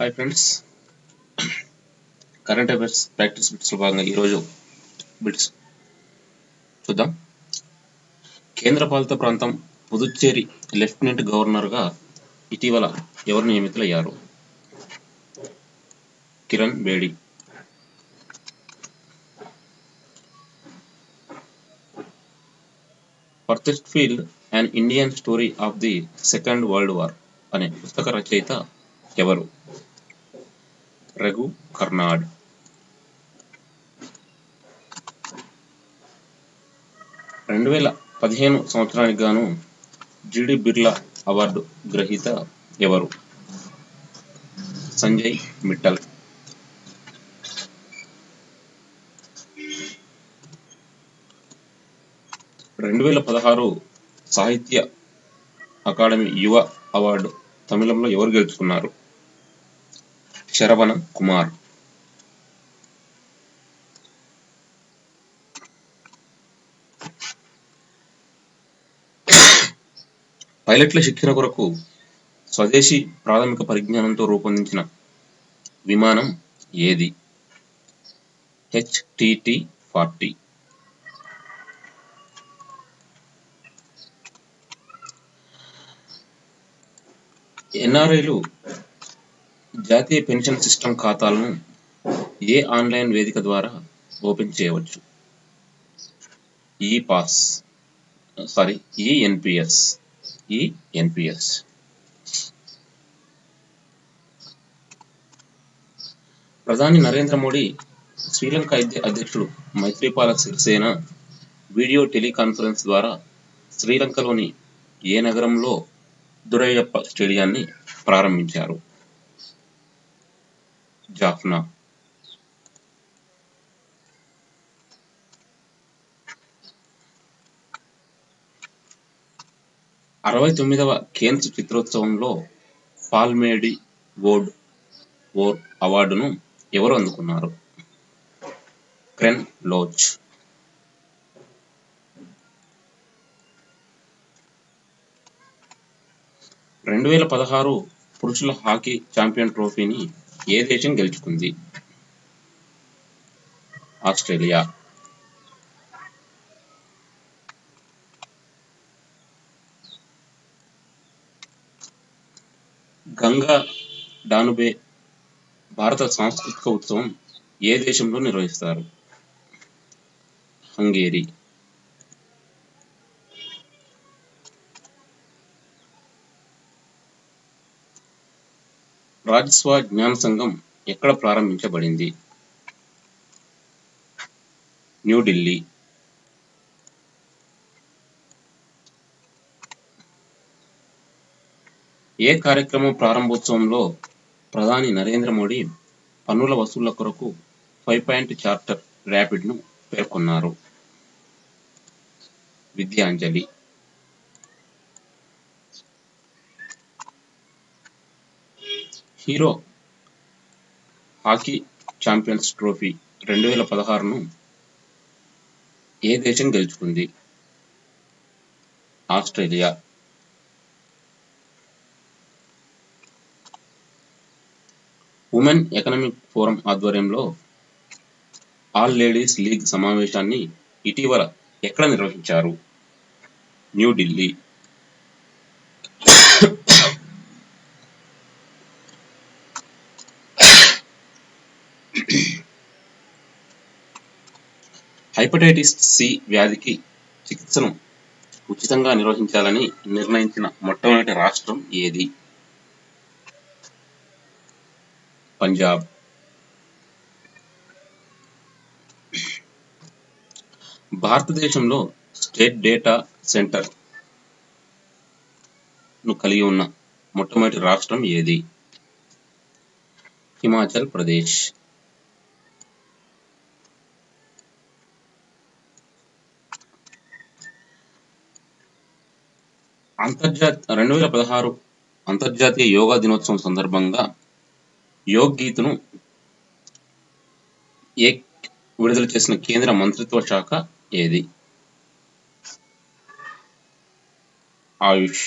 Hi friends current affairs practice బిట్స్లో భాగంగా ఈరోజు bits చూద్దాం. కేంద్రపాలిత ప్రాంతం పుదుచ్చేరి లెఫ్టినెంట్ గవర్నర్గా ఇటీవల ఎవరు నియమితులయ్యారు? Kiran Bedi. Purchased field and Indian story of the second world war అనే పుస్తక రచయిత ఎవరు? రఘు కర్నాడ్ రెండు వేల పదిహేను సంవత్సరానికి గాను జిడి బిర్లా అవార్డు గ్రహీత ఎవరు సంజయ్ మిట్టల్ రెండు వేల పదహారు సాహిత్య అకాడమీ యువ అవార్డు తమిళంలో ఎవరు గెలుచుకున్నారు శరవణ కుమార్. పైలట్ల శిక్షణ కొరకు స్వదేశీ ప్రాథమిక పరిజ్ఞానంతో రూపొందించిన విమానం ఏది? HTT forty. ఎన్ఆర్ఐలు జాతీయ పెన్షన్ సిస్టమ్ ఖాతాలను ఏ ఆన్లైన్ వేదిక ద్వారా ఓపెన్ చేయవచ్చు? E pass sorry e NPS e NPS. ప్రధాని నరేంద్ర మోడీ శ్రీలంక అధ్యక్షుడు మైత్రిపాల సిరిసేన వీడియో టెలికాన్ఫరెన్స్ ద్వారా శ్రీలంకలోని ఏ నగరంలో దురయ్యప్ప స్టేడియాన్ని ప్రారంభించారు? జాఫ్నా అరవై తొమ్మిదవ కేంద్ర చిత్రోత్సవంలో పాల్మేడి వోర్డ్ ఓర్ అవార్డును ఎవరు అందుకున్నారు? క్రెన్ లోచ్. రెండు వేల పదహారు పురుషుల హాకీ ఛాంపియన్ ట్రోఫీని ఏ దేశం గెలుచుకుంది? ఆస్ట్రేలియా. గంగా డానుబే భారత సాంస్కృతిక ఉత్సవం ఏ దేశంలో నిర్వహిస్తారు? హంగేరి. రాజస్వ జ్ఞాన సంఘం ఎక్కడ ప్రారంభించబడింది? న్యూఢిల్లీ ఏ కార్యక్రమం ప్రారంభోత్సవంలో ప్రధాని నరేంద్ర మోడీ పన్నుల వసూళ్ళ కొరకు ఫైవ్ పాయింట్ చార్టర్ ర్యాపిడ్ను పేర్కొన్నారు? Vidyanjali. Hero hockey champions trophy రెండు వేల పదహారును ఏ దేశం గెలుచుకుంది? ఆస్ట్రేలియా. ఉమెన్ ఎకనామిక్ ఫోరం ఆధ్వర్యంలో ఆల్ లేడీస్ లీగ్ సమావేశాన్ని ఇటీవల ఎక్కడ నిర్వహించారు? న్యూఢిల్లీ హైపటైటిస్ సి వ్యాధికి చికిత్సను ఉచితంగా నిర్వహించాలని నిర్ణయించిన మొట్టమొదటి రాష్ట్రం ఏది? పంజాబ్. భారతదేశంలో స్టేట్ డేటా సెంటర్ను కలిగి ఉన్న మొట్టమొదటి రాష్ట్రం ఏది? హిమాచల్ ప్రదేశ్. అంతర్జాతీయ రెండు వేల పదహారు అంతర్జాతీయ యోగా దినోత్సవం సందర్భంగా యోగ్ గీతను ఏ విడుదల చేసిన కేంద్ర మంత్రిత్వ శాఖ ఏది? ఆయుష్.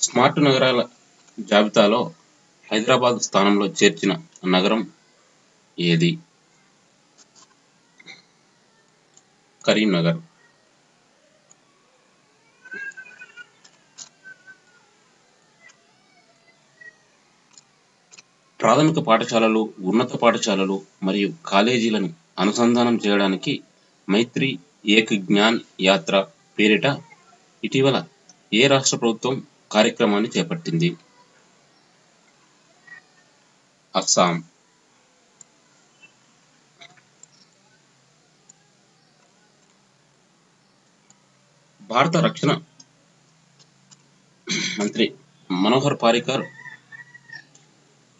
స్మార్ట్ నగరాల జాబితాలో హైదరాబాద్ స్థానంలో చేర్చిన నగరం ఏది? కరీంనగర్. ప్రాథమిక పాఠశాలలు ఉన్నత పాఠశాలలు మరియు కాలేజీలను అనుసంధానం చేయడానికి మైత్రి ఏక్ జ్ఞాన్ యాత్ర పేరిట ఇటీవల ఏ రాష్ట్ర ప్రభుత్వం కార్యక్రమాన్ని చేపట్టింది? అస్సాం. భారత రక్షణ మంత్రి మనోహర్ పారికర్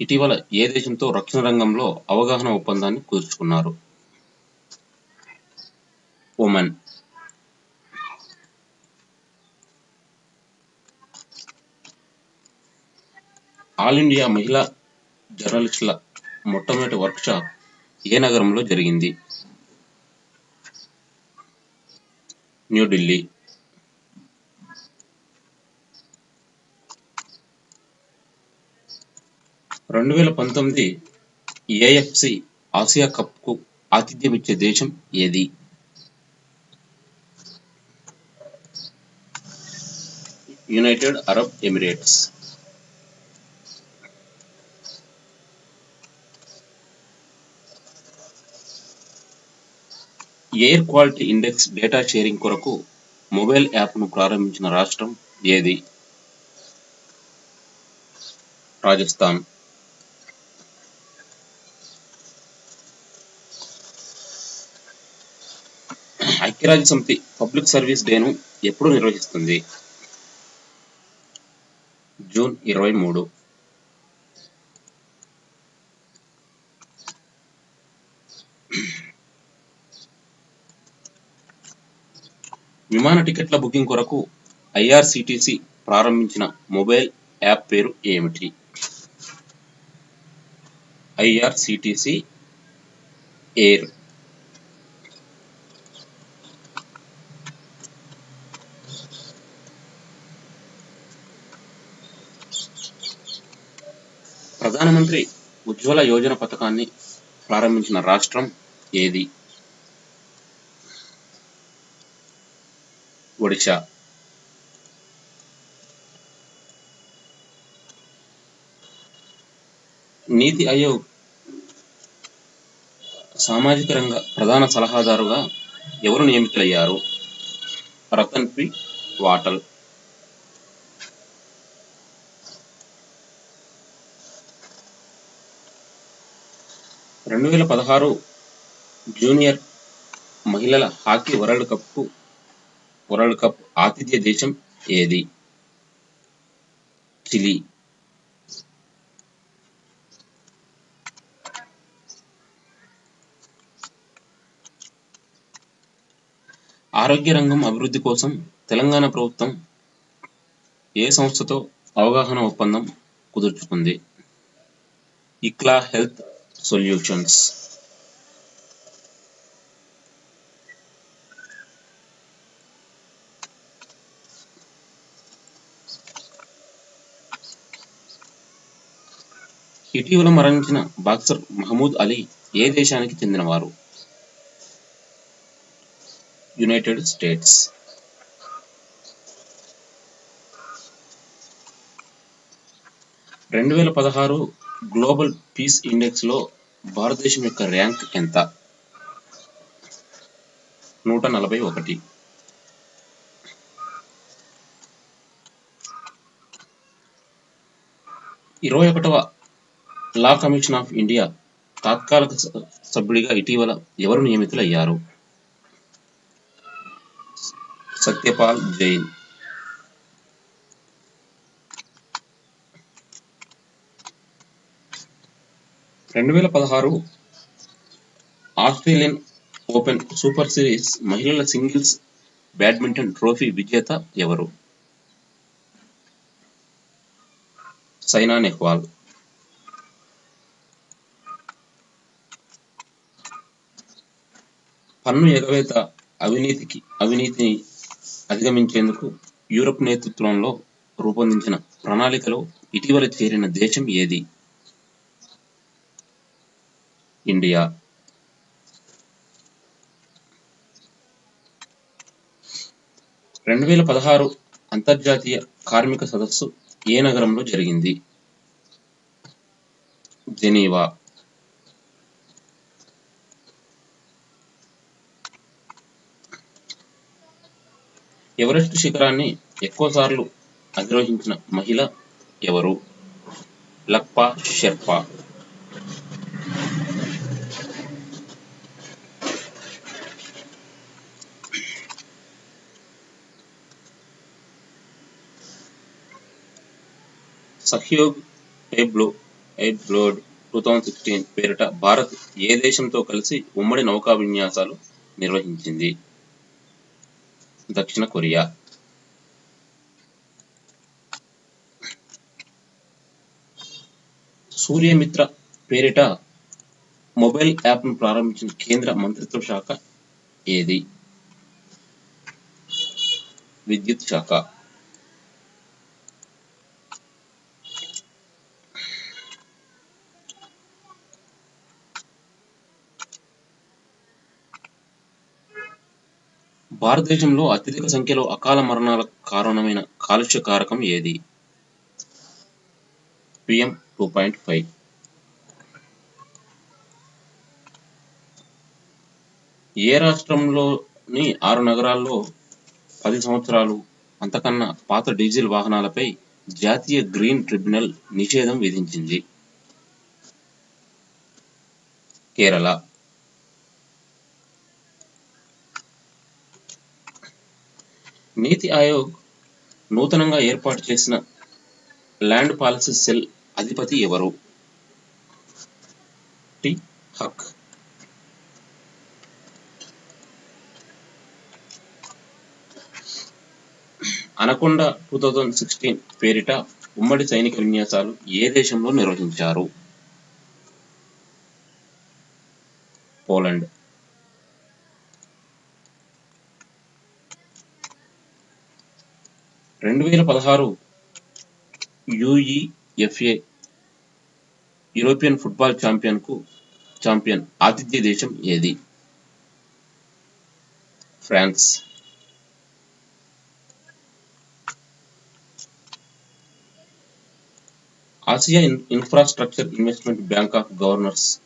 ఇటీవల ఏ దేశంతో రక్షణ రంగంలో అవగాహన ఒప్పందాన్ని కుదుర్చుకున్నారు? ఉమెన్. ఆల్ ఇండియా మహిళా జర్నలిస్టుల మొట్టమొదటి వర్క్షాప్ ఏ నగరంలో జరిగింది? న్యూఢిల్లీ రెండు వేల పంతొమ్మిది ఏఎఫ్సి ఆసియా కప్కు ఆతిథ్యం ఇచ్చే దేశం ఏది? United Arab Emirates. Air quality index data sharing కొరకు మొబైల్ యాప్ను ప్రారంభించిన రాష్ట్రం ఏది? రాజస్థాన్. ఐక్యరాజ్య సమితి పబ్లిక్ సర్వీస్ డేను ఎప్పుడు నిర్వహిస్తుంది? జూన్ ఇరవై మూడు. విమాన టికెట్ల బుకింగ్ కొరకు ఐఆర్సిటిసి ప్రారంభించిన మొబైల్ యాప్ పేరు ఏమిటి? IRCTC air. ప్రధానమంత్రి ఉజ్వల యోజన పథకాన్ని ప్రారంభించిన రాష్ట్రం ఏది? ఒడిశా. నీతి ఆయోగ్ సామాజిక రంగ ప్రధాన సలహాదారుగా ఎవరు నియమితులయ్యారు? రతన్ పి. వాటల్. రెండు వేల పదహారు జూనియర్ మహిళల హాకీ వరల్డ్ కప్కు వరల్డ్ కప్ ఆతిథ్య దేశం ఏది? చిలీ. ఆరోగ్య రంగం అభివృద్ధి కోసం తెలంగాణ ప్రభుత్వం ఏ సంస్థతో అవగాహన ఒప్పందం కుదుర్చుకుంది? ఇక్లా హెల్త్ solutions. ఇటీవల మరణించిన బాక్సర్ మహమూద్ అలీ ఏ దేశానికి చెందినవారు యునైటెడ్ స్టేట్స్ రెండు వేల పదహారు గ్లోబల్ పీస్ ఇండెక్స్లో భారతదేశం యొక్క ర్యాంక్ ఎంత? నూట నలభై ఒకటి. ఇరవై ఒకటవ లా కమిషన్ ఆఫ్ ఇండియా తాత్కాలిక సభ్యుడిగా ఇటీవల ఎవరు నియమితులయ్యారు? సత్యపాల్ జైన్. రెండు వేల పదహారు ఆస్ట్రేలియన్ ఓపెన్ సూపర్ సిరీస్ మహిళల సింగిల్స్ బ్యాడ్మింటన్ ట్రోఫీ విజేత ఎవరు? సైనా నెహ్వాల్. పన్ను ఎగవేత అవినీతికి అవినీతిని అధిగమించేందుకు యూరప్ నేతృత్వంలో రూపొందించిన ప్రణాళికలో ఇటీవల చేరిన దేశం ఏది? ఇండియా. రెండు వేల పదహారు అంతర్జాతీయ కార్మిక సదస్సు ఏ నగరంలో జరిగింది? జెనీవా. ఎవరెస్ట్ శిఖరాన్ని ఎక్కువసార్లు అధిరోహించిన మహిళ ఎవరు? లక్పా షెర్పా. సహ్యోగ్ టేబ్లో ఎయిబ్లోడ్ టూ థౌజండ్ సిక్స్టీన్ పేరిట భారత్ ఏ దేశంతో కలిసి ఉమ్మడి నౌకా విన్యాసాలు నిర్వహించింది? దక్షిణ కొరియా. సూర్యమిత్ర పేరిట మొబైల్ యాప్ను ప్రారంభించిన కేంద్ర మంత్రిత్వ శాఖ ఏది? విద్యుత్ శాఖ. భారతదేశంలో అత్యధిక సంఖ్యలో అకాల మరణాలకు కారణమైన కాలుష్య కారకం ఏది పిఎం టూ పాయింట్ ఫైవ్ ఏ రాష్ట్రంలోని ఆరు నగరాల్లో పది సంవత్సరాలు అంతకన్నా పాత డీజిల్ వాహనాలపై జాతీయ గ్రీన్ ట్రిబ్యునల్ నిషేధం విధించింది. కేరళ. నీతి ఆయోగ్ నూతనంగా ఏర్పాటు చేసిన ల్యాండ్ పాలసీ సెల్ అధిపతి ఎవరు? T. Haq. Anaconda two thousand sixteen పేరిట ఉమ్మడి సైనిక విన్యాసాలు ఏ దేశంలో నిర్వహించారు? పోలాండ్. రెండు వేల పదహారు యుఈఎఫ్ఏ యూరోపియన్ ఫుట్బాల్ ఛాంపియన్కు ఛాంపియన్ ఆతిథ్య దేశం ఏది? France. Asia infrastructure investment bank of governors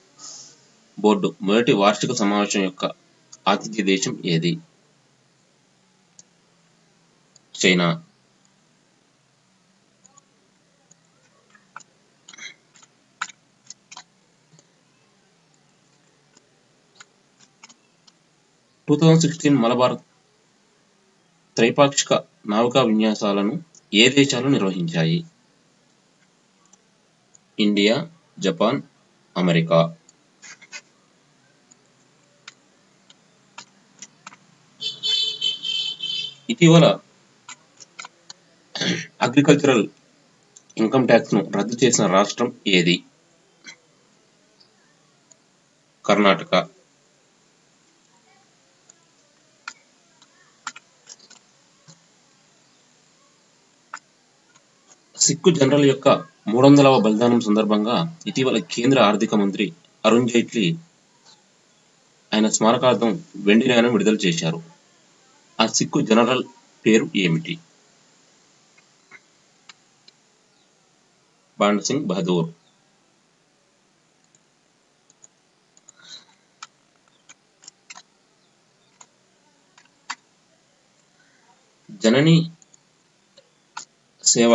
board మొదటి వార్షిక సమావేశం యొక్క ఆతిథ్య దేశం ఏది? China. Two thousand sixteen Malabar త్రైపాక్షిక నావికా విన్యాసాలను ఏ దేశాలు నిర్వహించాయి? India Japan America. ఇటీవల అగ్రికల్చరల్ ఇన్కమ్ ట్యాక్స్ను రద్దు చేసిన రాష్ట్రం ఏది? కర్ణాటక. సిక్కు జనరల్ యొక్క మూడు వందలవ బలిదానం సందర్భంగా ఇటీవల కేంద్ర ఆర్థిక మంత్రి అరుణ్ జైట్లీ ఆయన స్మారకార్థం వెండి నాణెం విడుదల చేశారు. ఆ సిక్కు జనరల్ పేరు ఏమిటి? బాండ్ సింగ్ బహదూర్. జనని సేవ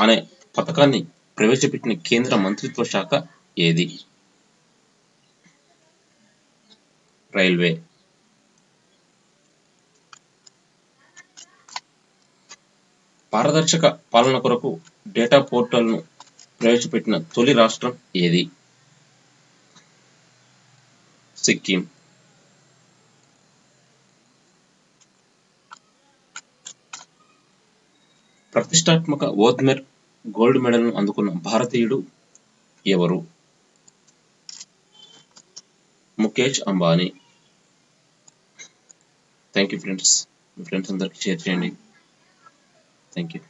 అనే పథకాన్ని ప్రవేశపెట్టిన కేంద్ర మంత్రిత్వ శాఖ ఏది? రైల్వే. పారదర్శక పాలన కొరకు డేటా పోర్టల్ను ప్రవేశపెట్టిన తొలి రాష్ట్రం ఏది? సిక్కిం. ప్రతిష్టాత్మక ఓద్మెర్ గోల్డ్ మెడల్ను అందుకున్న భారతీయుడు ఎవరు? Mukesh Ambani. Thank you friends me friends అందరికి షేర్ చేయండి. Thank you